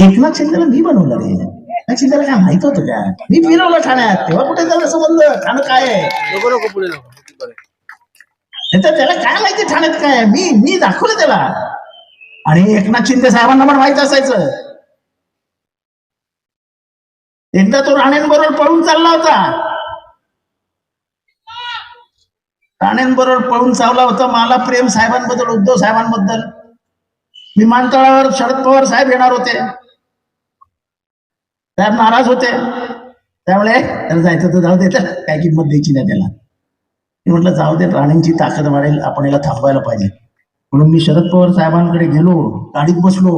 एकनाथ शिंदेला मी बनवलं रे. एकनाथ शिंदेला काय माहीत होतं का? मी फिरवलं ठाण्यात. तेव्हा कुठे त्याला समजलं ठाणं काय आहे? नको नको पुढे नको. नाही तर त्याला काय माहिती ठाण्यात काय आहे? मी मी दाखवलं त्याला. आणि एकनाथ शिंदे साहेबांना पण माहीत असायचं. एकदा तो राणेंबरोबर पळून चालला होता. राणेंबरोबर पळून चालला होता. मला प्रेम साहेबांबद्दल उद्धव साहेबांबद्दल. विमानतळावर शरद पवार साहेब येणार होते. साहेब नाराज होते. त्यामुळे त्याला जायचं तर जाऊ दे तर काय किंमत द्यायची नाही त्याला. मी म्हटलं जाऊ दे प्राण्यांची ताकद वाढेल आपण याला थांबवायला पाहिजे. म्हणून मी शरद पवार साहेबांकडे गेलो गाडीत बसलो.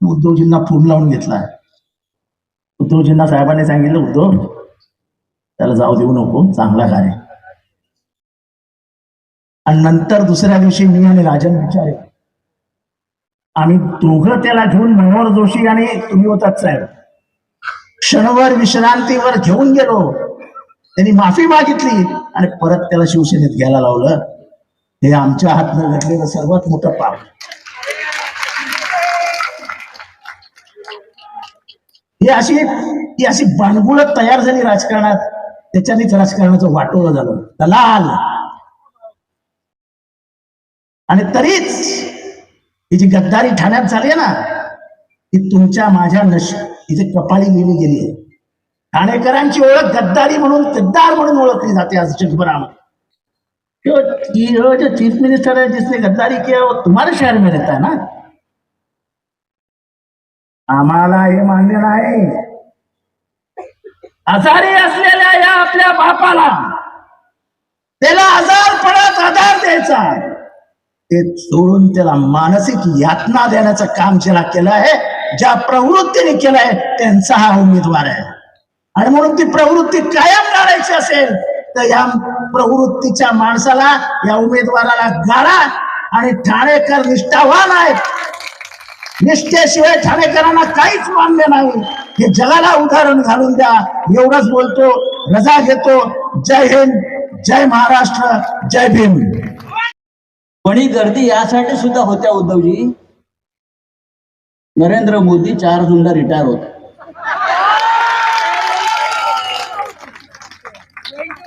उद्धवजींना फोन लावून घेतला. उद्धवजींना साहेबांनी सांगितलं उद्धव त्याला जाऊ देऊ नको चांगला कार्य आणि नंतर दुसऱ्या दिवशी मी आणि राजन विचारे आम्ही दोघं त्याला घेऊन मनोहर जोशी आणि तुम्ही होतात साहेब. क्षणभर विश्रांतीवर घेऊन गेलो. त्यांनी माफी मागितली आणि परत त्याला शिवसेनेत घ्यायला लावलं. हे आमच्या हातनं घडलेलं सर्वात मोठं पाप. ही अशी ही अशी बांडगुळ तयार झाली राजकारणात. त्याच्यानेच राजकारणाचं वाटोळं झालं. दलाल. आणि तरीच ही जी गद्दारी ठाण्यात झाली आहे ना ती तुमच्या माझ्या नश तिथे कपाळी लिहिली गेली आहे. ठाणेकरांची ओळख गद्दारी म्हणून गद्दार म्हणून ओळखली जाते आज जगभरामध्ये. जो चीफ मिनिस्टर है जिसने गद्दारी किया वो तुम्हारे शहर में रहता है ना? आम्हाला हे मान्य नाही. आजारी असलेल्या या आपल्या बापाला त्याला आजार पडत आधार द्यायचा ते सोडून त्याला मानसिक यातना देण्याचं काम ज्याला केलं आहे ज्या प्रवृत्तीने केलं आहे त्यांचा हा उमेदवार आहे. आणि म्हणून ती प्रवृत्ती कायम काढायची असेल तर या प्रवृत्तीच्या माणसाला या उमेदवाराला गाळा आणि ठाणेकर निष्ठावान आहेत. निष्ठेशिवाय ठाणेकरांना काहीच मान्य नाही. हे जगाला उदाहरण घालून द्या. एवढंच बोलतो रजा घेतो. जय हिंद जय महाराष्ट्र जय भीम. पण ही गर्दी यासाठी सुद्धा होत्या उद्धवजी. नरेंद्र मोदी चार जुनला रिटायर होत.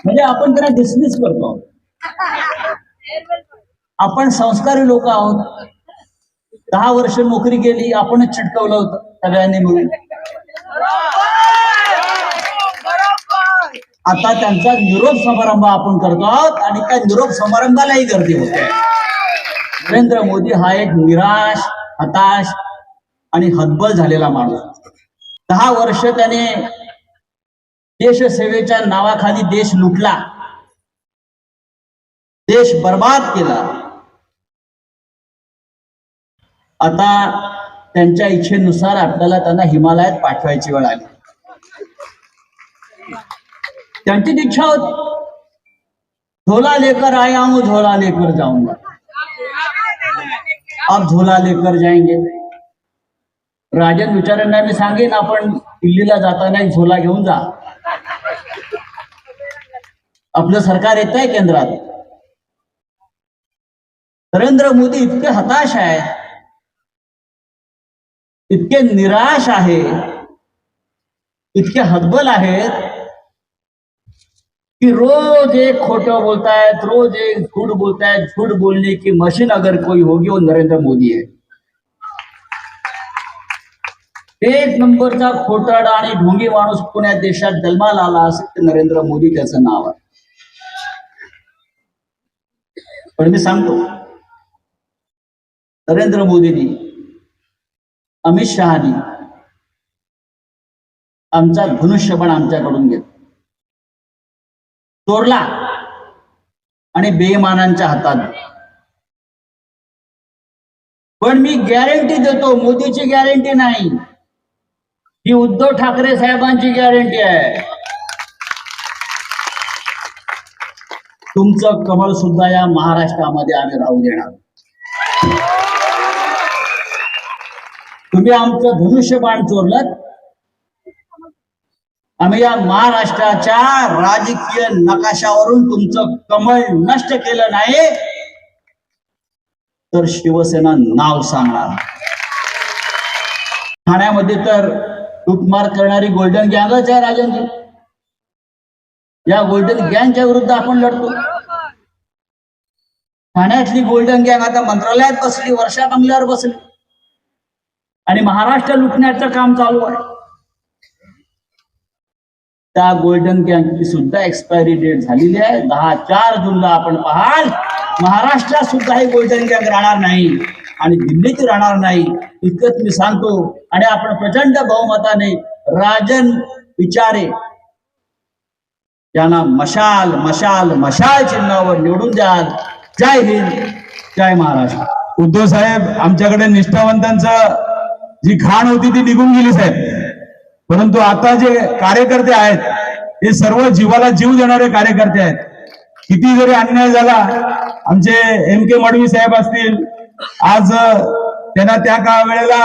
म्हणजे आपण त्यांना डिसमिस करतो. आपण संस्कारी लोक आहोत. दहा वर्ष नोकरी केली आपणच चिटकवलं होतं सगळ्यांनी मिळून. आता त्यांचा निरोप समारंभ आपण करतो आहोत आणि त्या निरोप समारंभालाही गर्दी होते. नरेंद्र मोदी हा एक निराश हताश आणि हतबल झालेला माणूस. दहा वर्ष त्याने देशसेवेच्या नावाखाली देश लुटला. देश बर्बाद केला. आता त्यांच्या इच्छेनुसार आपल्याला त्यांना हिमालयात पाठवायची वेळ आली. त्यांची इच्छा होती. झोला लेकर आया झोला लेकर जाऊंगा अब झोला लेकर जाएंगे। राजन विचारांना मी सांगेन आपण दिल्लीला जाताना एक झोला घेऊन जा. आपलं सरकार येत आहे केंद्रात. नरेंद्र मोदी इतके हताश आहे इतके निराश आहे इतके हतबल आहेत कि रोज एक खोटं बोलतायत रोज एक झूठ बोलतायत झूठ बोलने की मशीन अगर कोई होगी वो नरेंद्र मोदी है। एक नंबरचा खोटाडा आणि ढोंगी माणूस पुण्या देशात जन्माला आला असेल तर नरेंद्र मोदी त्याचं नाव आहे. पण मी सांगतो नरेंद्र मोदींनी अमित शहानी आमचा धनुष्यबाण आमच्याकडून घेतला. चोरला आणि बेईमानांच्या हातात पण मी गॅरंटी देतो मोदीची गॅरंटी नाही. ही उद्धव ठाकरे साहेबांची गॅरंटी आहे. तुमचं कमळ सुद्धा या महाराष्ट्रामध्ये आम्ही राहू देणार. तुम्ही आमचं धनुष्यबाण चोरलं आम्ही या महाराष्ट्राच्या राजकीय नकाशावरून तुमचं कमळ नष्ट केलं नाही तर शिवसेना नाव सांगणार. ठाण्यामध्ये तर लुटमार करणारी गोल्डन गँगच आहे राजनजी. या गोल्डन गँगच्या विरुद्ध आपण लढतो. ठाण्यातली गोल्डन गँग आता मंत्रालयात बसली वर्षा बंगल्यावर बसली. आणि महाराष्ट्र लुटण्याचं काम चालू आहे. त्या गोल्डन गँगची सुद्धा एक्सपायरी डेट झालेली आहे. दहा चार जूनला आपण पाहाल. महाराष्ट्रात सुद्धा ही गोल्डन गँग राहणार नाही. आणि दिल्लीत राहणार नाही. इतकंच मी सांगतो. आणि आपण प्रचंड बहुमताने राजन विचारे यांना मशाल मशाल मशाल चिन्हावर निवडून द्याल. जय हिंद जय महाराष्ट्र. उद्धव साहेब आमच्याकडे निष्ठावंतांचं जी घाण होती ती निघून गेली साहेब. परंतु आता जे कार्यकर्ते आहेत हे सर्व जीवाला जीव देणारे कार्यकर्ते आहेत. किती जरी अन्याय झाला आमचे एम के मडवी साहेब असतील आज त्यांना त्या काळ वेळेला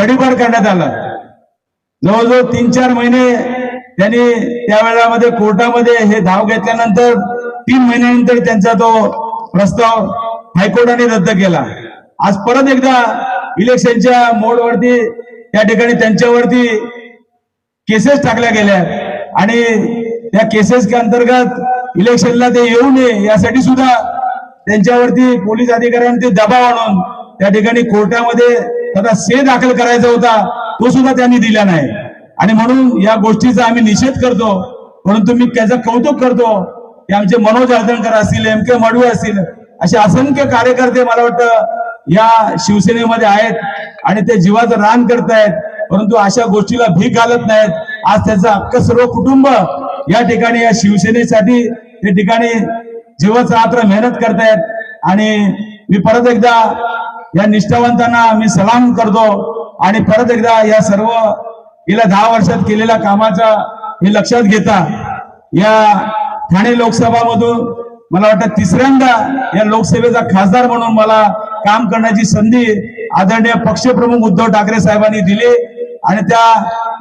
तडीपार करण्यात आलं. जवळजवळ तीन चार महिने त्यांनी त्या वेळामध्ये कोर्टामध्ये हे धाव घेतल्यानंतर तीन महिन्यानंतर त्यांचा तो प्रस्ताव हायकोर्टाने रद्द केला. आज परत एकदा इलेक्शनच्या मोडवरती त्या ठिकाणी त्यांच्यावरती केसेस टाकल्या गेल्या. आणि त्या केसेस के अंतर्गत इलेक्शनला ते येऊ नये यासाठी सुद्धा त्यांच्यावरती पोलीस अधिकाऱ्यांनी ते दबाव आणून त्या ठिकाणी कोर्टामध्ये त्याचा से दाखल करायचा होता तो सुद्धा त्यांनी दिला नाही. आणि म्हणून या गोष्टीचा आम्ही निषेध करतो परंतु मी त्याचं कौतुक करतो की आमचे मनोज अर्दणकर असतील एम के मडवे असतील असे असंख्य कार्यकर्ते मला वाटतं या शिवसेनेमध्ये आहेत आणि ते जीवाचं रान करतायत. परंतु अशा गोष्टीला भीक घालत नाहीत. आज त्याचं अख्खं सर्व कुटुंब या ठिकाणी या शिवसेनेसाठी त्या ठिकाणी जीवच रात्र मेहनत करतायत. आणि मी परत एकदा या निष्ठावंतांना मी सलाम करतो. आणि परत एकदा या सर्व गेल्या दहा वर्षात केलेल्या कामाचा हे लक्षात घेता या ठाणे लोकसभा मधून मला वाटतं तिसऱ्यांदा या लोकसभेचा खासदार म्हणून मला काम करण्याची संधी आदरणीय पक्षप्रमुख उद्धव ठाकरे साहेबांनी दिली. आणि त्या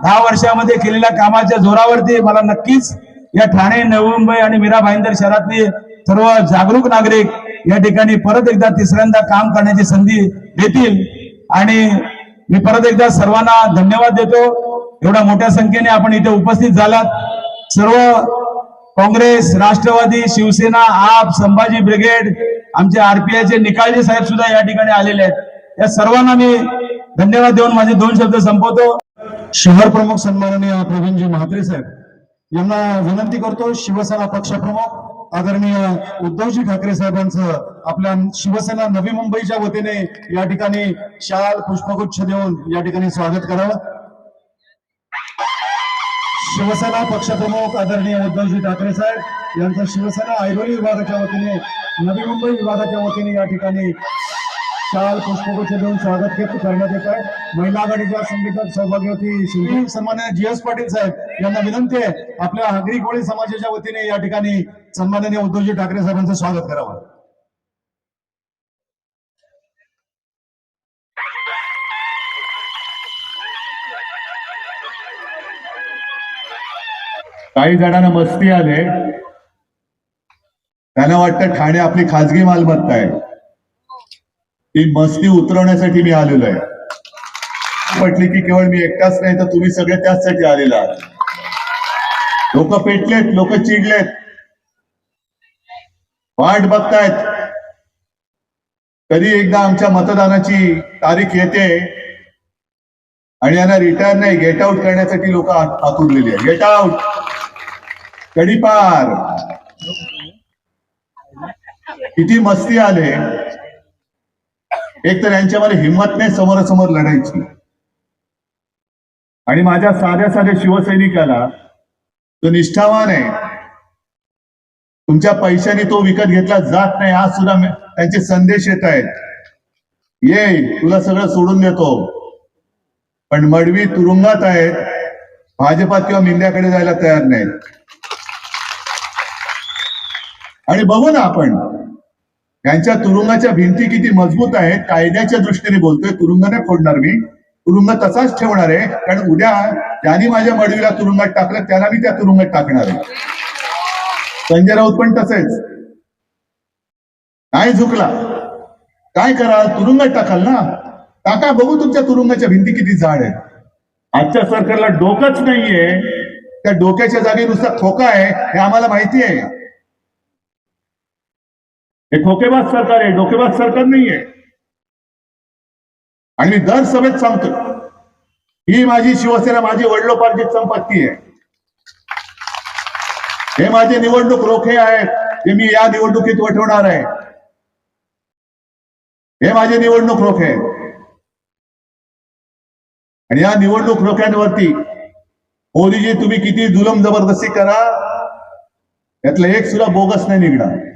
दहा वर्षामध्ये केलेल्या कामाच्या जोरावरती मला नक्कीच या ठाणे नवी मुंबई आणि मीरा भाईंदर शहरातले सर्व जागरूक नागरिक या ठिकाणी परत एकदा तिसऱ्यांदा काम करण्याची संधी देतील. आणि मी परत एकदा सर्वांना धन्यवाद देतो. एवढ्या मोठ्या संख्येने आपण इथे उपस्थित झालात. सर्व काँग्रेस राष्ट्रवादी शिवसेना आप संभाजी ब्रिगेड आमचे आरपीआयचे निकालजी साहेब सुद्धा या ठिकाणी आलेले आहेत. या सर्वांना मी धन्यवाद देऊन माझे दोन शब्द संपवतो. शहर प्रमुख सन्माननीय प्रवीणजी म्हात्रे साहेब. यांना विनंती करतो शिवसेना पक्षप्रमुख आदरणीय उद्धवजी ठाकरे साहेबांचं आपल्या शिवसेना नवी मुंबईच्या वतीने या ठिकाणी शाल पुष्पगुच्छ देऊन या ठिकाणी स्वागत करावं. शिवसेना पक्षप्रमुख आदरणीय उद्धवजी ठाकरे साहेब यांचं शिवसेना ऐरोली विभागाच्या वतीने नवी मुंबई विभागाच्या वतीने या ठिकाणी शाल पुष्पगुच्छ देऊन स्वागत करण्यात येत आहे. महिला आघाडीच्या संगीतात सौभाग्यवती शिल्पी सन्मान्य जी एस पाटील साहेब यांना विनंती आहे आपल्या आगरी कोळी समाजाच्या वतीने या ठिकाणी सन्माननीय उद्धवजी ठाकरे साहेबांचं स्वागत करावं. काही जणांना मस्ती आले त्यांना वाटतं ठाणे आपली खाजगी मालमत्ता आहे. ही मस्ती उतरवण्यासाठी मी आलेलो आहे. म्हटली की केवळ मी एकटाच नाही तर तुम्ही सगळे त्याचसाठी आलेला आहात. लोक पेटलेत लोक चिडलेत. वाट बघतायत. कधी एकदा आमच्या मतदानाची तारीख येते आणि यांना रिटायर नाही गेट आउट करण्यासाठी लोक आतुरलेली आहे गेट आउट कडीपार किती मस्ती आले. एक तर यांच्यामध्ये हिंमत नाही समोरासमोर लढायची. आणि माझ्या साध्या साध्या शिवसैनिकाला तो निष्ठावान आहे तुमच्या पैशाने तो विकत घेतला जात नाही आज सुद्धा त्यांचे संदेश येत आहेत. ये तुला सगळं सोडून देतो. पण मडवी तुरुंगात आहेत भाजपात किंवा मिंद्याकडे जायला तयार नाहीत. आणि बघू ना आपण यांच्या तुरुंगाच्या भिंती किती मजबूत आहेत कायद्याच्या दृष्टीने बोलतोय तुरुंग नाही फोडणार मी. तुरुंग तसाच ठेवणार आहे कारण उद्या ज्यांनी माझ्या मडवीला तुरुंगात टाकलं त्याला मी त्या तुरुंगात टाकणार आहे. संजय राऊत पण तसेच. नाही झुकला. काय कराल? तुरुंगात टाकाल ना. टाका बघू तुमच्या तुरुंगाच्या भिंती किती जाड आहेत. आजच्या सरकारला डोकंच नाहीये. त्या डोक्याच्या जागी नुसता खोका आहे हे आम्हाला माहिती आहे. हे खोकेबाज सरकार आहे डोकेबाज सरकार नाहीये. आणि मी दर सभेत सांगतो ही माझी शिवसेना माझी वडिलोपार्जित संपत्ती आहे. हे माझे निवडणूक रोखे आहेत ते मी या निवडणुकीत वठवणार आहे. हे माझे निवडणूक रोखे आहेत. आणि या निवडणूक रोख्यांवरती मोदीजी तुम्ही किती जुलम जबरदस्ती करा यातलं एक सुद्धा बोगस नाही निघणार.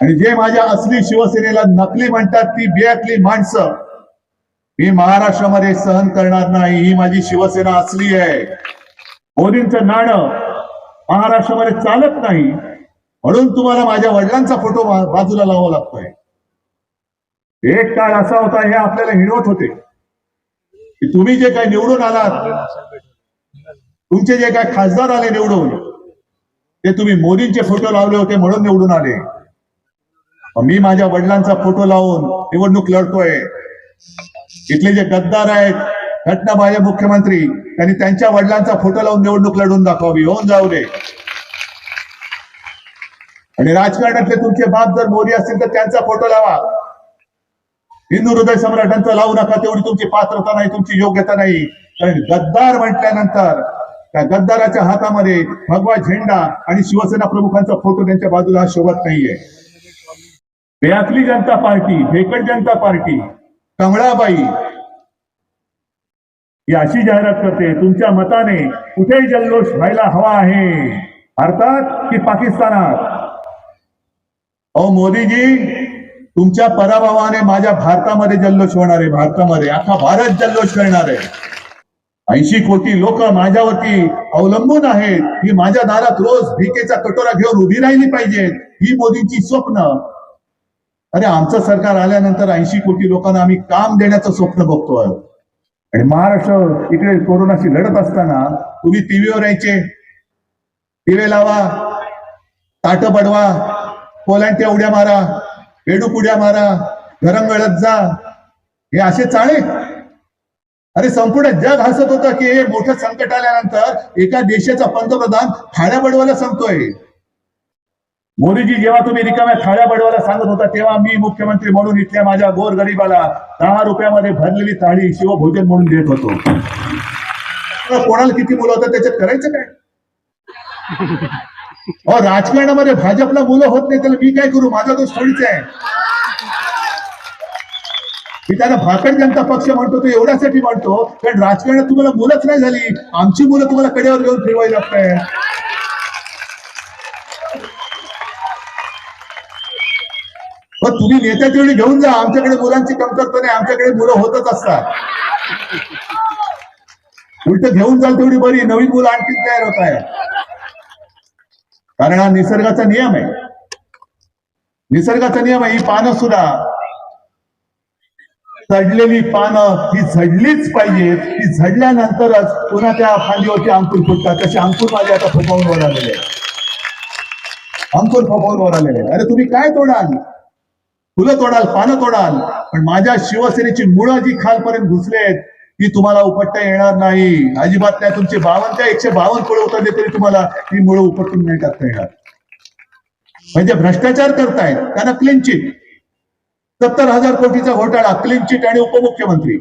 आणि जे माझ्या असली शिवसेनेला नकली म्हणतात ती बियातली माणसं मी महाराष्ट्रामध्ये सहन करणार नाही. ही माझी शिवसेना असली आहे. मोदींचं नाणं महाराष्ट्रामध्ये चालत नाही. म्हणून तुम्हाला माझ्या वडिलांचा फोटो बाजूला लावावा लागतोय. एक काळ असा होता हे आपल्याला हिणवत होते. की तुम्ही जे काही निवडून आलात तुमचे जे काय खासदार आले निवडून ते तुम्ही मोदींचे फोटो लावले होते म्हणून निवडून आले. मी माझ्या वडिलांचा फोटो लावून निवडणूक लढतोय. इथले जे गद्दार आहेत घटनाबाह्य मुख्यमंत्री त्यांनी त्यांच्या वडिलांचा फोटो लावून निवडणूक लढून दाखवावी. होऊन जाऊ दे. आणि राजकारणातले तुमचे बाप जर मोदी असतील तर त्यांचा फोटो लावा. हिंदू हृदय सम्राटांचा लावू नका तेवढी तुमची पात्रता नाही तुमची योग्यता नाही. कारण गद्दार म्हटल्यानंतर त्या गद्दाराच्या हातामध्ये भगवा झेंडा आणि शिवसेना प्रमुखांचा फोटो त्यांच्या बाजूला शोभत नाहीये. बेअकली जनता पार्टी भेकड जनता पार्टी कमळाबाई. ही अशी जाहिरात करते तुमच्या मताने कुठेही जल्लोष व्हायला हवा आहे. भारतात की पाकिस्तानात? अहो मोदीजी तुमच्या पराभवाने माझ्या भारतामध्ये जल्लोष होणार आहे भारतामध्ये. अख्खा भारत जल्लोष करणार आहे. ऐंशी कोटी लोक माझ्यावरती अवलंबून आहेत. ही माझ्या दारात रोज भिकेचा कटोरा घेऊन उभी राहिली पाहिजेत. ही मोदींची स्वप्न. अरे आमचं सरकार आल्यानंतर ऐंशी कोटी लोकांना आम्ही काम देण्याचं स्वप्न बघतोय. आणि महाराष्ट्र इकडे कोरोनाशी लढत असताना तुम्ही टीव्हीवर यायचे. दिवे लावा ताट बडवा कोलांट्या उड्या मारा बेडूक उड्या मारा गरम गळत जा. हे असे चाळे. अरे संपूर्ण जग हसत होतं की हे मोठं संकट आल्यानंतर एका देशाचा पंतप्रधान थाळ्या बडवायला सांगतोय मोदीजी जेव्हा तुम्ही रिकाम्या थाळ्या बडवायला सांगत होता तेव्हा मी मुख्यमंत्री म्हणून इथल्या माझ्या गोर गरीबाला दहा रुपयामध्ये भरलेली थाळी शिवभोजन म्हणून देत होतो. तर कोणाला किती मुलं होतं त्याच्यात करायचं काय? राजकारणामध्ये भाजपला मुलं होत नाही त्याला मी काय करू? माझा दोष थोडीच आहे. मी त्याला भाकड जनता पक्ष म्हणतो तो एवढ्यासाठी म्हणतो कारण राजकारणात तुम्हाला मुलंच नाही झाली. आमची मुलं तुम्हाला कडेवर घेऊन फिरवायला लागताय मग तुम्ही नेत्या तेवढी घेऊन जा. आमच्याकडे मुलांची कमतरता नाही. आमच्याकडे मुलं होतच असतात. उलट घेऊन जाल तेवढी बरी. नवीन मुलं आणखी तयार होत आहे कारण हा निसर्गाचा नियम आहे. निसर्गाचा नियम आहे ही पानं सुद्धा. चढलेली पानं ही झडलीच पाहिजे. ती झडल्यानंतरच पुन्हा त्या फांदीवरती अंकुर फुटतात. तसे अंकुर माझे आता फोपावून वर आलेले अंकुर फोपावून वर आलेले अरे तुम्ही काय तोडाल फुलं तोडाल पानं तोडाल पण माझ्या शिवसेनेची मुळं जी खालपर्यंत घुसले आहेत ती तुम्हाला उपटता येणार नाही. अजिबात नाही. तुमचे बावन्न त्या एकशे बावन्न पुढे उतरले तरी तुम्हाला ती मुळं उपटून नाही टाकता येणार. म्हणजे भ्रष्टाचार करतायत त्यांना क्लीन चिट सत्तर हजार कोटीचा घोटाळा क्लीन चिट आणि उपमुख्यमंत्री.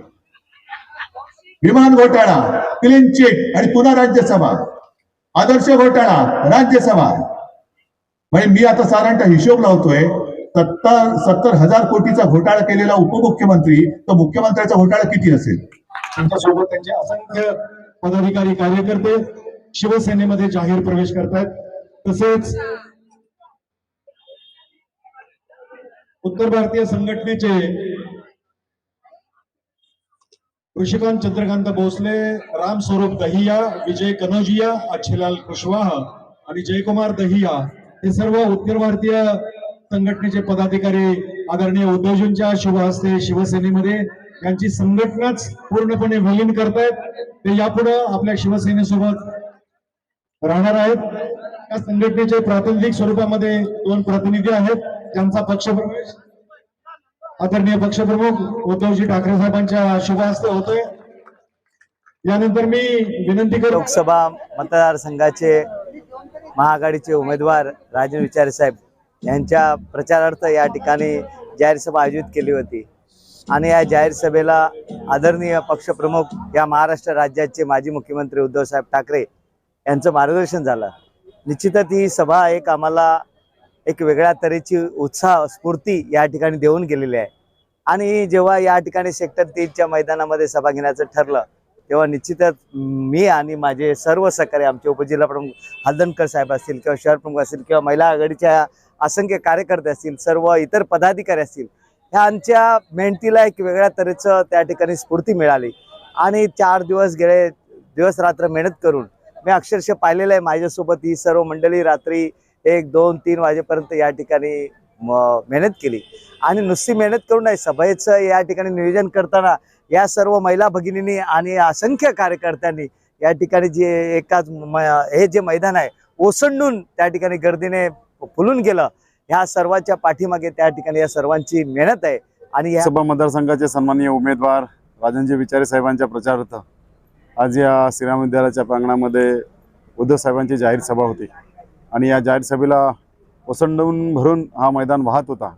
विमान घोटाळा क्लीन चिट आणि पुन्हा राज्यसभा. आदर्श घोटाळा राज्यसभा. म्हणजे मी आता साधारणतः हिशोब लावतोय सत्तर सत्तर हजार कोटीचा घोटाळा केलेला उपमुख्यमंत्री तर मुख्यमंत्र्याचा घोटाळा किती असेल? त्यांच्यासोबत त्यांचे असंख्य पदाधिकारी कार्यकर्ते शिवसेनेमध्ये जाहीर प्रवेश करतायत. तसेच उत्तर भारतीय संघटनेचे ऋषिकांत चंद्रकांत भोसले राम स्वरूप दहिया विजय कनोजिया अच्छेलाल कुशवाह आणि जयकुमार दहिया हे सर्व उत्तर भारतीय संघटनेचे पदाधिकारी आदरणीय उद्धवजींच्या शुभ हस्ते शिवसेनेमध्ये यांची संघटनाच पूर्णपणे विलीन करतायत. ते यापुढे आपल्या शिवसेनेसोबत राहणार आहेत. या संघटनेचे प्रातिनिधिक स्वरूपामध्ये दोन प्रतिनिधी आहेत. त्यांचा पक्षप्रवेश आदरणीय पक्षप्रमुख उद्धवजी ठाकरे साहेबांच्या शुभ हस्ते होतोय. यानंतर मी विनंती करतो लोकसभा मतदारसंघाचे महाआघाडीचे उमेदवार राजन विचारे साहेब. यांच्या प्रचारार्थ या ठिकाणी जाहीर सभा आयोजित केली होती. आणि या जाहीर सभेला आदरणीय पक्षप्रमुख या महाराष्ट्र राज्याचे माजी मुख्यमंत्री उद्धवसाहेब ठाकरे यांचं मार्गदर्शन झालं. निश्चितच ही सभा एक आम्हाला एक वेगळ्या तऱ्हेची उत्साह स्फूर्ती या ठिकाणी देऊन गेलेली आहे. आणि जेव्हा या ठिकाणी सेक्टर तीनच्या मैदानामध्ये सभा घेण्याचं ठरलं तेव्हा निश्चितच मी आणि माझे सर्व सहकारी आमचे उपजिल्हा प्रमुख हलदनकर साहेब असतील किंवा शहर प्रमुख असतील किंवा महिला आघाडीच्या असंख्य कार्यकर्ते असतील सर्व इतर पदाधिकारी असतील ह्यांच्या मेहनतीला एक वेगळ्या तऱ्हेचं त्या ठिकाणी स्फूर्ती मिळाली. आणि चार दिवस गेले दिवस रात्र मेहनत करून मी अक्षरशः पाहिलेलं आहे माझ्यासोबत ही सर्व मंडळी रात्री एक दोन तीन वाजेपर्यंत या ठिकाणी मेहनत केली. आणि नुसती मेहनत करून नाही सभेचं या ठिकाणी नियोजन करताना या सर्व महिला भगिनींनी आणि असंख्य कार्यकर्त्यांनी या ठिकाणी जे एकाच म- हे जे मैदान आहे ओसंडून त्या ठिकाणी गर्दीने फुलून गेलं. ह्या सर्वांच्या पाठीमागे त्या ठिकाणी या सर्वांची मेहनत आहे. आणि या लोकसभा मतदारसंघाचे सन्माननीय उमेदवार राजनजी विचारे साहेबांच्या प्रचारार्थ आज या श्रीराम विद्यालयाच्या प्रांगणामध्ये उद्धव साहेबांची जाहीर सभा होती. आणि या जाहीर सभेला ओसंडून भरून हा मैदान वाहत होता.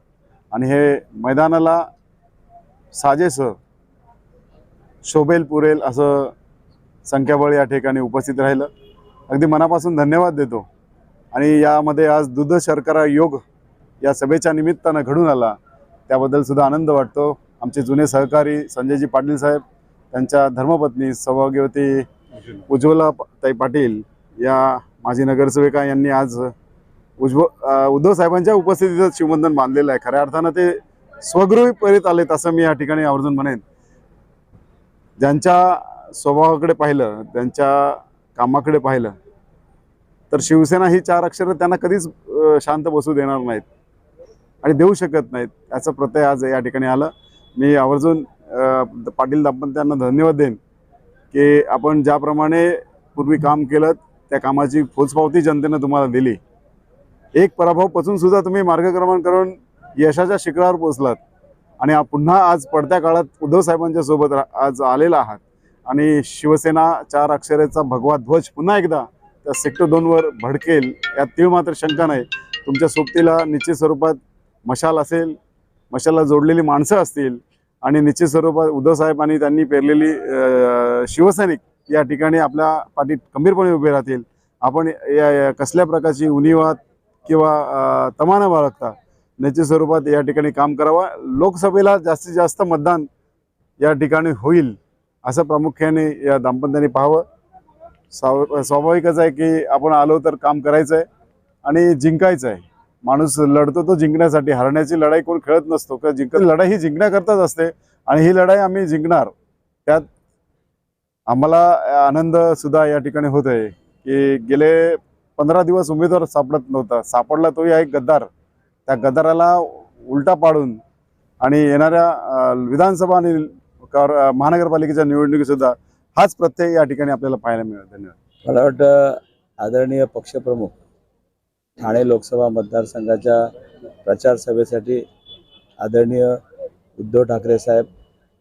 आणि हे मैदानाला साजेस शोभेल पुरेल असं संख्याबळ या ठिकाणी उपस्थित राहिलं. अगदी मनापासून धन्यवाद देतो. आणि यामध्ये आज दुध शर्करा योग या सभेच्या निमित्तानं घडून आला. त्याबद्दल सुद्धा आनंद वाटतो. आमचे जुने सहकारी संजयजी पाटील साहेब त्यांच्या धर्मपत्नी सौभाग्यवती उज्ज्वला ताई पाटील या माजी नगरसेविका यांनी आज उज्व उद्धव साहेबांच्या उपस्थितीतच शिवबंधन बांधलेलं आहे. खऱ्या अर्थानं ते स्वगृही परित आलेत असं मी या ठिकाणी आवर्जून म्हणेन. ज्यांच्या स्वभावाकडे पाहिलं त्यांच्या कामाकडे पाहिलं तर शिवसेना ही चार अक्षरं त्यांना कधीच शांत बसू देणार नाहीत. आणि देऊ शकत नाहीत. याचं प्रत्यय आज या ठिकाणी आलं. मी आवर्जून अ, पाटील दाम्पत्यांना धन्यवाद देईन की आपण ज्याप्रमाणे पूर्वी काम केलं त्या कामाची पोचपावती जनतेनं तुम्हाला दिली. एक पराभव पचून सुद्धा तुम्ही मार्गक्रमण करून यशाच्या शिखरावर पोचलात आणि पुन्हा आज पडत्या काळात उद्धव साहेबांच्या सोबत आज आलेला आहात. आणि शिवसेना चार अक्षरेचा भगवा ध्वज पुन्हा एकदा त्या सेक्टर दोनवर भडकेल यात तीळ मात्र शंका नाही. तुमच्या सोबतीला निश्चित स्वरूपात मशाल असेल मशाला जोडलेली माणसं असतील आणि निश्चित स्वरूपात उद्धव साहेब आणि त्यांनी पेरलेली शिवसैनिक या ठिकाणी आपल्या पाठीत खंबीरपणे उभे राहतील. आपण या या कसल्या प्रकारची उणिवात किंवा अ, तमा न बाळगता? निश्चित स्वरूपात या ठिकाणी काम करावा. लोकसभेला जास्तीत जास्त मतदान या ठिकाणी होईल असं प्रामुख्याने या दाम्पत्याने पाहावं. स्वाभाविकच आहे की आपण आलो तर काम करायचं आहे आणि जिंकायचं आहे माणूस लढतो तो जिंकण्यासाठी. हरण्याची लढाई कोण खेळत नसतो. का जिंक लढाई ही जिंकण्याकरताच असते आणि ही लढाई आम्ही जिंकणार. त्यात आम्हाला आनंद सुद्धा या ठिकाणी होत आहे की गेले पंधरा दिवस उमेदवार सापडत नव्हता. सापडला तोही आहे गद्दार. त्या गद्दाराला उलटा पाडून आणि येणाऱ्या विधानसभा आणि महानगरपालिकेच्या निवडणुकीसुद्धा हाच प्रत्यय या ठिकाणी आपल्याला पाहायला मिळेल. धन्यवाद. मला वाटतं आदरणीय पक्षप्रमुख ठाणे लोकसभा मतदारसंघाच्या प्रचार सभेसाठी आदरणीय उद्धव ठाकरे साहेब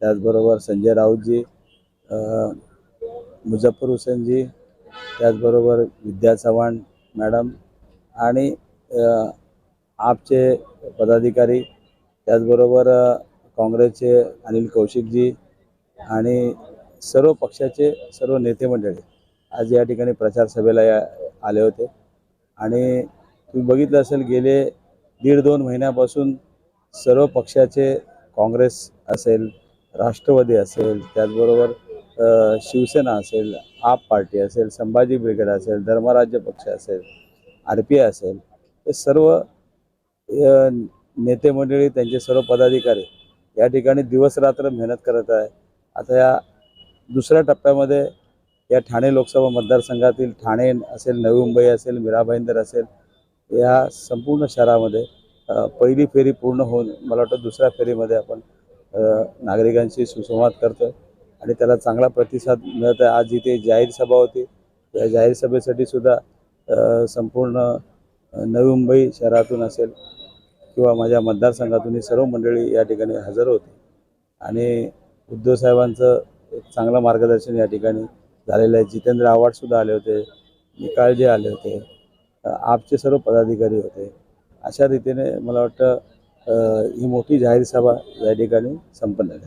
त्याचबरोबर संजय राऊतजी मुझफ्फर हुसेनजी त्याचबरोबर विद्या चव्हाण मॅडम आणि आपचे पदाधिकारी त्याचबरोबर काँग्रेसचे अनिल कौशिकजी आणि सर्व पक्षाचे सर्व नेते मंडळी आज या ठिकाणी प्रचार सभेला या आले होते. आणि तुम्ही बघितलं असेल गेले दीड दोन महिन्यापासून सर्व पक्षाचे काँग्रेस असेल राष्ट्रवादी असेल त्याचबरोबर शिवसेना असेल आप पार्टी असेल संभाजी ब्रिगेड असेल धर्मराज्य पक्ष असेल आर पी आय असेल हे सर्व नेते मंडळी त्यांचे सर्व पदाधिकारी या ठिकाणी दिवसरात्र मेहनत करत आहे. आता या दुसऱ्या टप्प्यामध्ये या ठाणे लोकसभा मतदारसंघातील ठाणे असेल नवी मुंबई असेल मीरा भाईंदर असेल या संपूर्ण शहरामध्ये पहिली फेरी पूर्ण होऊन मला वाटतं दुसऱ्या फेरीमध्ये आपण नागरिकांशी सुसंवाद करतो आणि त्याला चांगला प्रतिसाद मिळत आहे आज इथे जाहीर सभा होती. या जाहीर सभेसाठी सुद्धा संपूर्ण नवी मुंबई शहरातून असेल किंवा माझ्या मतदारसंघातून ही सर्व मंडळी या ठिकाणी हजर होती. आणि उद्धव साहेबांचं एक चांगलं मार्गदर्शन या ठिकाणी झालेलं आहे. जितेंद्र आव्हाडसुद्धा आले होते. निकाळजे आले होते. आपचे सर्व पदाधिकारी होते. अशा रीतीने मला वाटतं ही मोठी जाहीर सभा या ठिकाणी संपन्न झाली.